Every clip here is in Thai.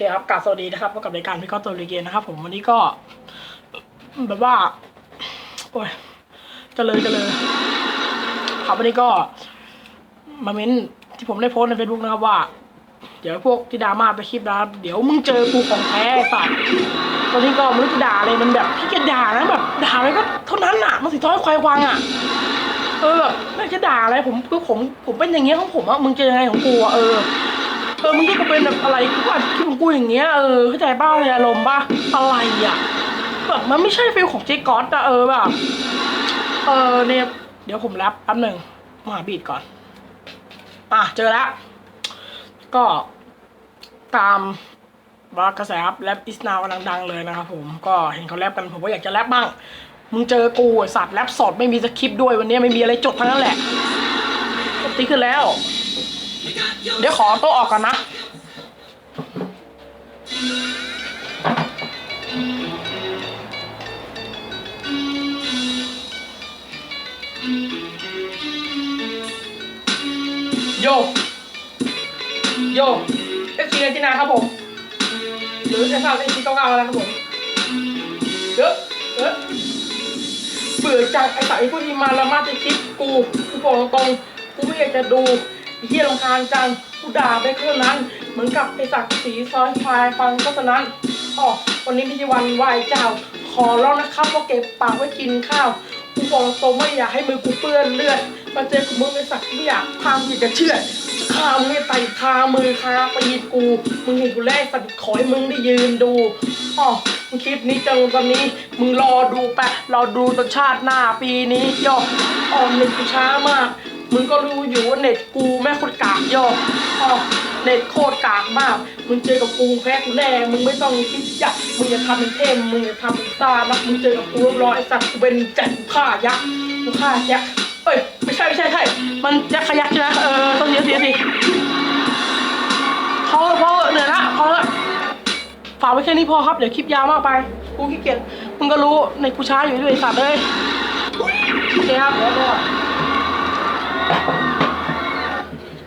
เคครับกาสวัสดีนะครับพบกับรายการพี่ก้อตัวรีเกนนะครับ ผมวันนี้ก็ แบบว่า โอ้ยจะเลยจะเลย ครับวันนี้ก็ มาเม้นที่ผมได้โพสต์ในเฟซบุ๊กนะครับว่า เดี๋ยวพวกที่ดราม่าไปคลิปนะครับเดี๋ยวมึงเจอกูของแท้สัตว์ตอนนี้ก็ม่รู้จะด่าอะไรมันแบบพี่แกยจด่านะแบบด่าอะไรก็เท่านั้นอะ มันสิท้อยควายควางอะเออแบบไม่จะด่าอะไรผมคือผมผมเป็นอย่างเงี้ยของผมอะมึงจะยังไงของกูอะเออ ออมึงก็เป็นแบบอะไรกูอัดคลิปของกูอย่างเงี้ยเออเข้าใจบ้างในอารมณ์ป่ะอะไรอะแบบมันไม่ใช่ฟิลของเจ๊ก๊อตอะเออแบบเออเนี่ยเดี๋ยวผมแรปแป๊บหนึ่งมาหาบีดก่อน อะเจอแล้ว ก็ตามว่ากระแสครับแรปอิสนาวกำลังดังเลยนะครับผมก็เห็นเขาแรปกันผมก็อยากจะแรปบ้าง มึงเจอกูสัตว์แรปสดไม่มีสคริปต์ด้วยวันนี้ไม่มีอะไรจดทั้งนั้นแหละตีขึ้นแล้ว เดี๋ยวขอโต๊ะออกก่อนนะ โย โยเอฟซีอาร์เจนตินาครับผม หรือจะทราบเอฟซีเก้าเกาแล้วครับผมเยอะเยอะเบื่อจังไอ้สายพวกนี้มาละมาจะคิดกูกูบอกตรงๆกูไม่อยากจะดู ไอ้เฮียรำคาญจังกูด่าไปแค่นั้น เหมือนกับไอ้สักดิ์สีซอยควายฟังก็ฉะนั้นอ๋อวันนี้พี่ชิวันไหว้เจ้า ขอร้องนะครับว่าเก็บปากไว้กินข้าวกูบอกตรงไม่อยากให้มือกูเปื้อนเลือดมาเจอกับมึงไอ้สัตว์ไม่อยากพามอยากจะเชื่อดคามึงไต่คามือคาปีดกู มึงเห็นกูแรกสัตว์ขอให้มึงได้ยืนดูอ๋อมึงคลิปนี้เจอตอนนี้ มึงรอดูไปรอดูตอนชาติหน้าปีนี้ย่ออ๋อเน็ตกูช้ามาก มึงก็รู้อยู่ว่าเน็ตกูแม่งโคตรกากยออ๋อเน็ตโคตรกากมาก มึงเจอกับกูแพ้กูแน่ มึงไม่ต้องคิดจะมึงอย่าทำเป็นเทมมึงอย่าทำเป็นซ่านะมึงเจอกับกูร้อยสัตว์กูเป็นจ็คกูฆ่ายักษ์กูฆ่ายักษ์เอ้ยไม่ใช่ไม่ใช่ใช่มันยักษ์ขยักษ์ใช่ไหมเออต้องเสียเสียสิพอพอเหนื่อยละพอละฝากไว้แค่นี้พอครับเดี๋ยวคลิปยาวมากไปกูขี้เกียจมึงก็รู้ในกูช้าอยู่ด้วยสัตว์เลยโอเคครับเดี๋ยวรอโอ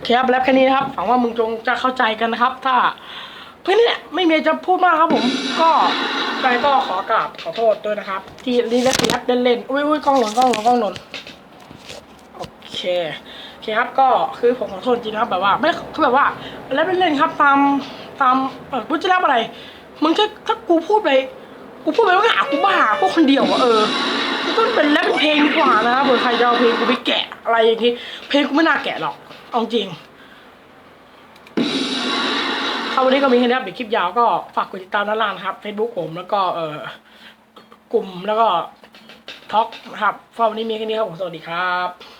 เคครับแล้วแค่นี้นะครับหวังว่ามึงจงจะเข้าใจกันนะครับ ถ้าเพื่อนเนี่ยไม่มีจะพูดมากครับผม ก็ไปก็ขอกราบขอโทษด้วยนะครับ ที่รีแลกแลกเล่นๆอุ้ยอุ้ยกล้องหล่นกล้องหล่นกล้องหล่นโอเคโอเคครับก็คือผมขอโทษจริงนะครับแบบว่าไม่คือแบบว่าแลกเล่นๆครับตามตามเออกูจะแลกอะไรมึงแค่ถ้ากูพูดไปกูพูดไปว่าหากูบ้าพวกคนเดียวอะเออกูต้องเป็นแรปเป็นเพลงดีกว่านะเผื่อใครจะเอาเพลงกูไปแกะอะไรอย่างงี้เพลงกูไม่น่าแกะหรอก เอาจริงครับวันนี้ก็มีแค่นี้ครับเดี๋ยวคลิปยาวก็ฝากกดติดตามด้านล่างนครับ Facebook ผมแล้วก็เอ่อกลุ่มแล้วก็ท็อกนะครับฝากวันนี้มีแค่นี้ครับผมสวัสดีครับ